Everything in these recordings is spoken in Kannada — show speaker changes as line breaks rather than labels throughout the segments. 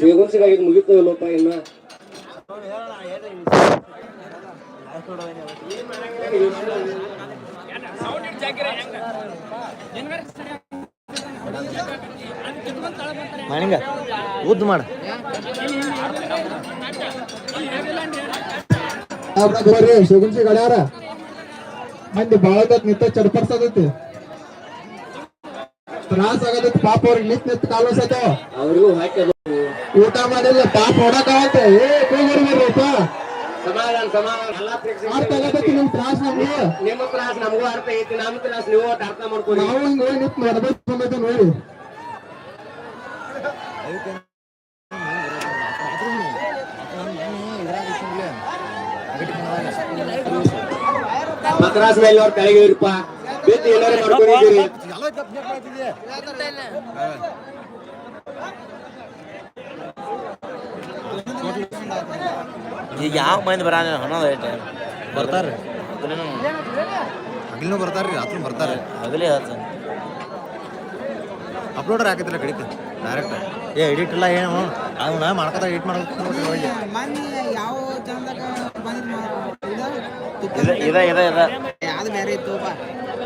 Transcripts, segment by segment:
ಶೇಗುನ್ಸಿಗಾಗಿದ್ದು ಮುಗಿತು ಇಲ್ಲಪ್ಪ ಇನ್ನ.
ಮಣಿಂಗ ಉದ್ದು ಮಾಡ.
ಬರ್ರಿ ಗಡ್ಯಾರ ಮಂದಿ ಬಾಳ ನಿತ್ತ ಚಡ್ಪಡ್ಸದೈತಿ ತ್ರಾಸ ಆಗದ ಪಾಪ ಅವ್ರಿಗೆ ನಿತ್ ನಿತ್ ಕಾಲು ಸತ
ಅವ್ರಿಗೂ
ಊಟ ಮಾಡಿಲ್ಲ ಪಾಪ ಹೊಡಕಾಗತ್ತ. ಏ ಕೂಗರ್ ಬರ್ರಿಪ್ಪ
ಸಮಾಧಾನ ಸಮಾಧಾನ. ಎಲ್ಲಾ
ಅರ್ಥ ಆಗತೈತಿ ನಿಮ್ ತ್ರಾಸ ನಮ್ಗೆ.
ನಿಮ್ಮ ತ್ರಾಸ ನಮಗೂ ಅರ್ಥ ಐತಿ ನಮ್ಮ ತ್ರಾಸ ನೀವು ಒಟ್ಟು ಅರ್ಥ ಮಾಡ್ಕೊಡಿ
ನಾವು ಹಿಂಗ್ ಹೋಗಿ ನಿಂತ್ ನೋಡ್ಬೇಕು ಬಂದೈತೆ ನೋಡಿ.
ಮದ್ರಾಸ್ ಮೇಲೆ ಅವ್ರ ಕೆಳಗೆ ಇರಪ್ಪ ಬಿತ್ತು ಎಲ್ಲರೂ ಮಾಡ್ಕೊಂಡಿದ್ದೀರಿ
ಈಗ ಯಾವ ಮಂದಿ ಬರ ಅನ್ನೋದು ಐತೆ
ಬರ್ತಾರೆ.
ಹಗಲಿನೂ
ಬರ್ತಾರ್ರಿ ರಾತ್ರಿ ಬರ್ತಾರೆ.
ಹಗಲೇ ಹೇಳ್ತಾನೆ
ಅಪ್ಲೋಡರ್ ಹಾಕಿದ್ರೆ ಕಡಿತ ಡೈರೆಕ್ಟ್ ಏ ಎಡಿಟ್ ಇಲ್ಲ ಏನು. ಅವನ ಮಾಡ್ಕೊತ ಎಡಿಟ್ ಮಾಡ್ಬೇಕು
ಮೊನ್ನೆ ಯಾವ ಚಂದಾಗ
ಇದ ಇದ ಇದ.
ಯಾವ್ದು ಬೇರೆ ಇತ್ತು ಬಾ.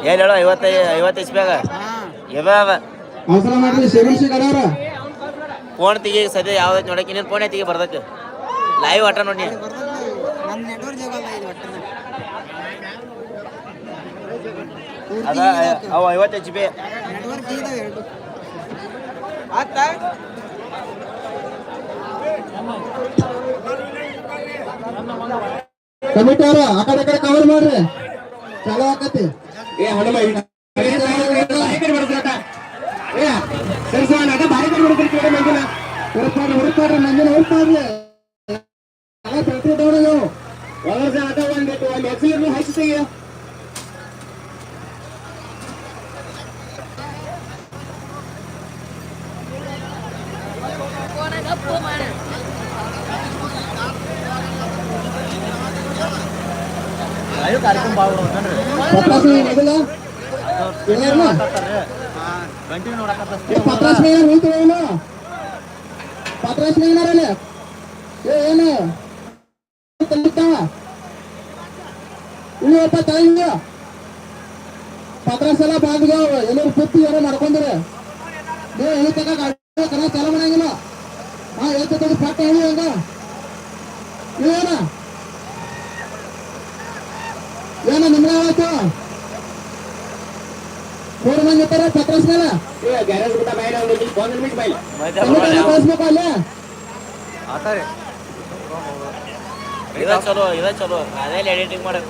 ಏನ್ ಹೇಳೋ ಐವತ್ತೈದು ಐವತ್ತು ಇಸ್ಬ್ಯಾಗ ಅದ ಫೋನ್ ತೆಗಿ ಸದ್ಯ ಯಾವ್ದು ನೋಡಕ್ಕೆ ಇನ್ನೊಂದು ಫೋನ್ ತೆಗಿ ಬರ್ತೈತೆ ಲೈವ್ ಆಟ ನೋಡಿ ಅದ ಅವ ಐವತ್ತು ಎಚ್ ಬಿ
ಕಮಿಟಿ ಆ ಕಡೆ ಕಡೆ ಕವರ್ ಮಾಡ್ರಿ. ಚಲೋ ಆಕತಿ.
ಏ ಹನುಮ ಈ ಬಾರಿ ಕಡೆ ಬರ್ತೈತ ಏ, ಸರಿ ಸರಿ ಅದ ಬಾರಿ ಕಡೆ ಬರ್ತೈತಿ ಮಂದಿನ
ಹುಡುಕಾಡ್ರಿ ಹುಡುಕಾಡ್ರಿ ಮಂದಿನ ಹುಡುಕಾಡ್ರಿ ಎಲ್ಲ ಬೆಟ್ರಿ ದೌಡಗಳು
ಒಂದ್ ಅದ ಒಂದಿಟ್ಟು ಒಂದ್ ಹೆಸರು ಹಚ್ಚಿತೆಗೆ
ಲೈವ್ ಕಾರ್ಯಕ್ರಮ ಭಾಳ
ಪತ್ರಾಸ್ ಮೇಲೆ ನಿಂತು ಏನು ಪತ್ರಾಸ್ ಏನಾರಲ್ಲ ಏ ಏನು ಇಲ್ಲಪ್ಪ ಪತ್ರಾಸ್ ಎಲ್ಲ ಬಾಂದ್ಗಾವ ಎಲ್ಲರೂ ಕುತ್ತಿ ಏನೋ ಮಾಡ್ಕೊಂಡ್ರೆ. ನೀವು ಇಲ್ಲಿ ತಗ ಗಾಡಿ ಕನ ಚಾಲ ಮಾಡಂಗಿಲ್ಲ. ಹಾ ಹೇಳ್ತ ತೆಗೆದು ಪಟ್ಟ ಹೇಳಿ ಹಂಗ ಏನ ಏನ ನಿಮ್ಗೆ ಆಯ್ತು ಮೂರು ಮಂದಿ ಇರ್ತಾರೆ ಪತ್ರಾಸ್ ಮೇಲೆ
ಏ ಗ್ಯಾರೇಜ್ ಬಿಟ್ಟ
ಕಮಿಟಿ ಕಳಿಸ್ಬೇಕು ಅಲ್ಲೇ
ಇದ ಚಲೋ ಚಲೋ ಎಡಿಟಿಂಗ್ ಮಾಡಕ್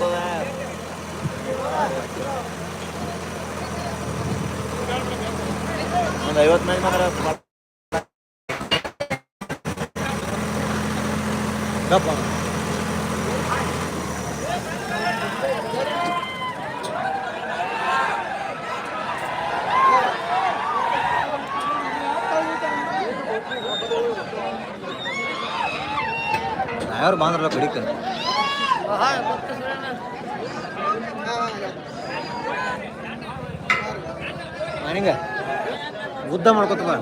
ಒಂದು ಐವತ್ತು ಮಂದಿ ಮಾತ್ರ
ಯಾರು ಬಾಂದ್ರಲ್ಲ ಕಡಿಕ ಮಣಿಂಗ ಉದ್ದ ಮಾಡ್ಕೊತ ಬಾ.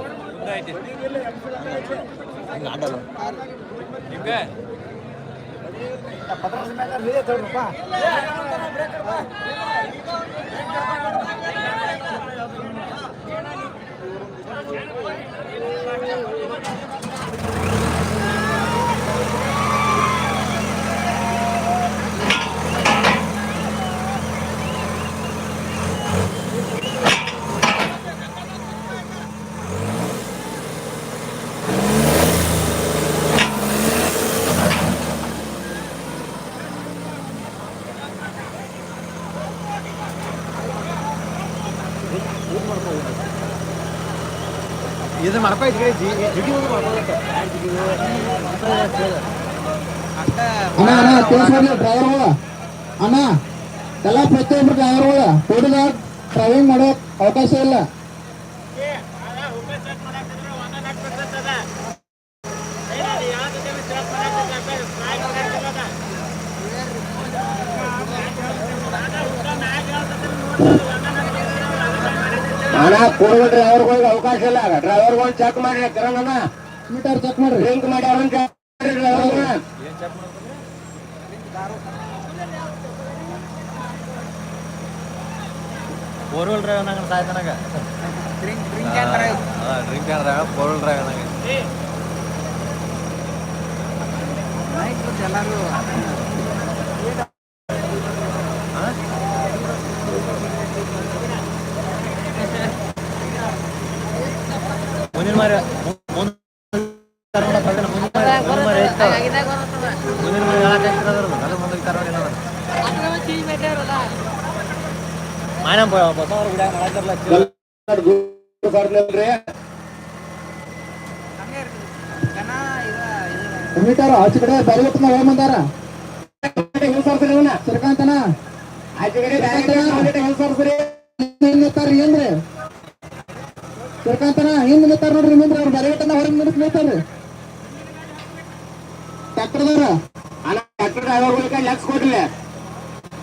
ಹಂಗ ಆಡಲ್ಲ ಇದು ಮಾಡ್ಕೊ ಇದ್ರಿ ಜಿಗಿ ಒಂದು ಮಾಡ್ಕೊಳಕ್ಕೆ
ಅಣ್ಣ ಅಣ್ಣ ತಿಳಿಸ್ಬಿಡ್ಲಿ ಡ್ರೈವರ್ಗಳ ಅಣ್ಣ ಎಲ್ಲ ಪ್ರತಿಯೊಬ್ಬರು ಡ್ರೈವರ್ಗಳ ಹುಡುಗ ಡ್ರೈವಿಂಗ್ ಮಾಡೋ ಅವಕಾಶ ಇಲ್ಲ
ಹಣ ಕೊಡುವ ಡ್ರೈವರ್ಗಳಿಗೆ ಅವಕಾಶ ಇಲ್ಲ. ಡ್ರೈವರ್ಗಳು ಚೆಕ್ ಮಾಡಿ ಕಿರಣ್
ಮೀಟರ್ ಚೆಕ್ ಮಾಡ್ರಿ
ಡ್ರಿಂಕ್ ಮಾಡಿ ಅವ್ರನ್ನ ಮಾಡ್ರಿ ಅವ್ರನ್ನ.
ಬೋರ್ವೆಲ್ ಡ್ರೈವ್ ನಂಗೆ ಸಾಯ್ತನಾಗ
drink drink
drive borewell drive ನಂಗೆ
ಎಲ್ಲರೂ. ಹಂಗೆ ಇರ್ತದೆ ಜನ ಇದ ಇದು
ಮೀಟರ್ ಆಚೆ ಕಡೆ ಬರಿಗಟ್ಟನ ಹೋಗ್ ಬಂದಾರ
ಹಿಂಗ್ ಸರ್ಸ್ರಿ ಇವನ್ನ.
ಸರ್ಕಾಂತನ
ಆಚೆ ಕಡೆ ಬ್ಯಾರೆ ಕಡೆ ಒಂದಿಟ್ಟು ಹಿಂಗ್ ಸರ್ಸ್ರಿ.
ಸರ್ಕಾಂತನ ಹಿಂದ್ ನಿಂತಾರ ನೋಡ್ರಿ ಮುಂದ್ರಿ ಅವ್ರ ಬರಿಗಟ್ಟನ ಹೊರಗೆ ನಿಂತ್ ನಿಲ್ತಾರ್ರಿ ಟ್ರ್ಯಾಕ್ಟರ್ದಾರ
ಆ tractor driver ಗಳಿಗೆ ಲಕ್ಷ ಕೊಡ್ರಿ.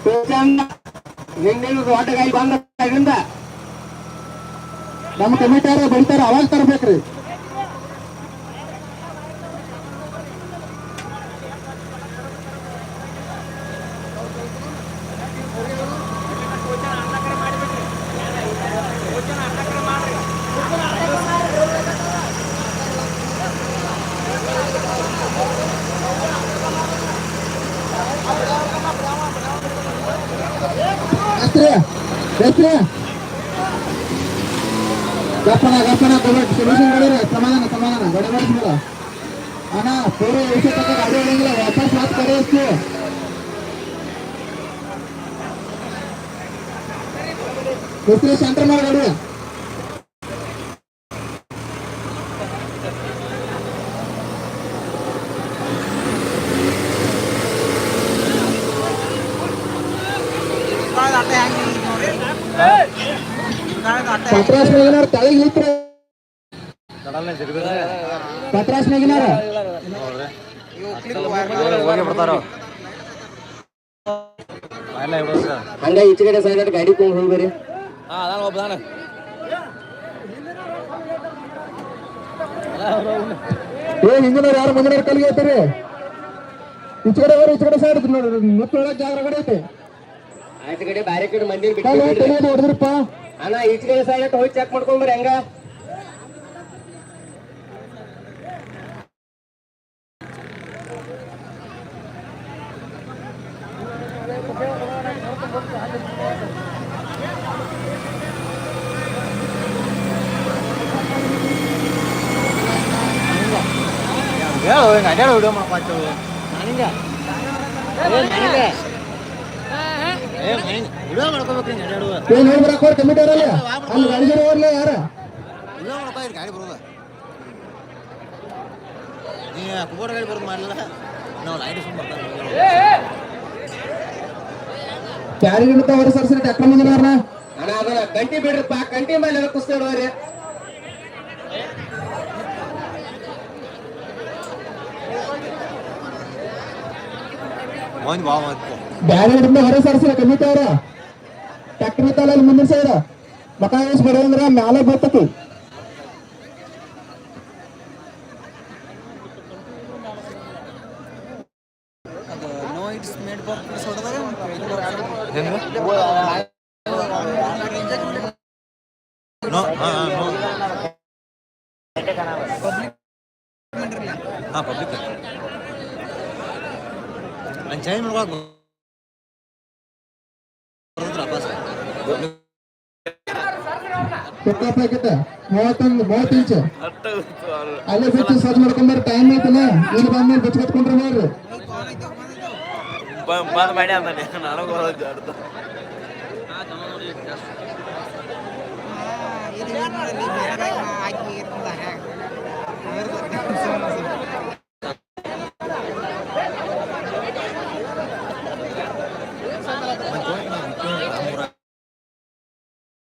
ಟೋಚಂದ ಹಿಂದಿನ ದೊಡ್ಡ ಗಾಡಿ ಬಂದ
ನಮ್ಮ ಅವ್ರ ಬರ್ತಾರ, ಅವಾಗ ತರ್ಬೇಕ್ರಿ. ಎಸ್ರಿ ಗಪ್ಪನ ಗಪ್ಪನ ಕೊಬೇಟ್ ಸೊಲ್ಯೂಷನ್ ಕೊಡಿರಿ ಸಮಾಧಾನ ಸಮಾಧಾನ. ಗಡಿಬಿಡಿಸ್ಬಿಡ ಅಣ್ಣ, ಪೂರ್ವ ವಿಷಯ ತಕ್ಕ ಗಾಡಿ ಹೊಡಂಗಿಲ್ಲ ವಾಪಸ್ ಮಾತು ಕರೆಯಿಸ್ತು ಹೆಸರು ಸೆಂಟರ್ ಮಾಡಿ
ಕಾಳದ ಅಟ್ಟೆ ಹೆಂಗೆ ಇದೆ ನೋಡ್ರಿ ಕಾಳದ ಅಟ್ಟೆ
ಪತ್ರಾಸ್ ಮೇಗಿನಾರ ತಳಗ್ ಇಲ್ತ್ರ
ಕಡಲ್ನೇ ಸಿಗದ್ರೆ
ಪತ್ರಾಸ್ ಮೇಗಿನಾರ
ನೋಡ್ರಿ
ಇವು ಕ್ಲಿಪ್
ಹೋಗಿ ಬಿಡ್ತಾರ ಎಲ್ಲ ಇಡ್ಬೋದು ಸರ್
ಹಂಗ ಈಚೆ ಕಡೆ ಸೈಡ್ ಗಾಡಿ ಕೊಂಡು ಹೋಗ್ಬೇರಿ
ಹಾಂ ಅದಾನ ಒಬ್ಬದಾನ
ಏ ಹಿಂದಿನವ್ರು ಯಾರು ಮುಂದಿನವ್ರ ಕಲ್ಗೆ ಐತ್ರಿ ಈಚೆ ಕಡೆ ಅವ್ರು ಈಚೆ ಕಡೆ ಸೈಡ್ ನೋಡ್ರಿ ಮುತ್ತೊಳಗೆ ಜಾಗ ಕಡೆ ಐತಿ
ಆಚೆ ಕಡೆ ಬ್ಯಾರೆ ಕಡೆ ಮಂದಿ
ಕಾಲು
ಬಿಟ್ಟು
ತಲೆಯೋದು ಹೊಡೆದ್ರಪ್ಪ
ಅಣ್ಣ ಈಚೆ ಕಡೆ ಸೈಡ್ ಹೋಗಿ ಚೆಕ್ ಮಾಡ್ಕೊಂಡ್ಬರ್ರಿ ಹಂಗ?
ಹೇಳು ಹಿಂಗೆ? ಅಡ್ಯಾಡು ವಿಡಿಯೋ ಮಾಡ್ಕೊಳ್ತು ನನಗೆ ಏ ವಿಡಿಯೋ ಮಾಡ್ಕೋಬೇಕು ಹಿಂಗೆ ಅಡ್ಯಾಡುವ
ಏನ್ ಹೇಳಿ ಬರಕ್ ಹೋರ್ ಕಮಿಟಿ ಅವರಲ್ಲ ಅಲ್ಲಿ ಗಾಡಿ ಜನ ಹೋಗ್ಲಿ ಯಾರ
ವಿಡಿಯೋ ಮಾಡ್ಕೋ ಇಲ್ಲಿ ಗಾಡಿ ಬರೋದ ನೀ ಕುಬೋಟ ಗಾಡಿ ಬರೋದು ಮಾಡಲಿಲ್ಲ ನಾವು ಲೈಟ್ ಸುಮ್ಮ ಬರ್ತಾರೆ
ಯಾರಿಗಿಂತ ಅವ್ರ ಸರ್ಸರಿ ಟ್ಯಾಕ್ಟರ್ ಮುಂದಿನವ್ರನ್ನ
ಅಣ್ಣ ಅದನ್ನ ಕಂಟಿ ಬಿಡ್ರಪ್ಪ ಕಂಟಿ ಮೇಲೆ ಕುಸ್ತಿ ಹಿಡ್ದವ್ರಿ
ಒಂದು ಬಾ ಮತ್ತೆ
ಬ್ಯಾರೆ ಹಿಡಿದ ಹೊರ ಸರ್ಸರಿ ಕಮಿಟಿ ಅವ್ರ ಟ್ಯಾಕ್ಟರ್ ಇತ್ತಲ್ಲ ಅಲ್ಲಿ ಮುಂದಿನ ಸೈಡ್ ಮಕ ಏಸ್ ಬರೋದಂದ್ರ ಮ್ಯಾಲ ಬರ್ತತಿ
ಪಬ್ಲಿಕ್ ನೋ ಇಟ್ಸ್
ಕೊಟ್ಟಾಪ್ಲಾಗಿದ್ದ ಮೂವತ್ತೊಂದು ಮೂವತ್ತು ಇಂಚು ಅಲ್ಲೇ ಬಿಚ್ಚು ಸರ್ಚ್ ಮಾಡ್ಕೊಂಬಾರ ಟೈಮ್ ಆಯ್ತಲ್ಲ. ಇಲ್ಲಿ ಬಂದ್ಮೇಲೆ ಬಿಚ್ಚು ಕತ್ಕೊಂಡ್ರೆ
ನೋಡ್ರಿ. ಮಾಡಿ.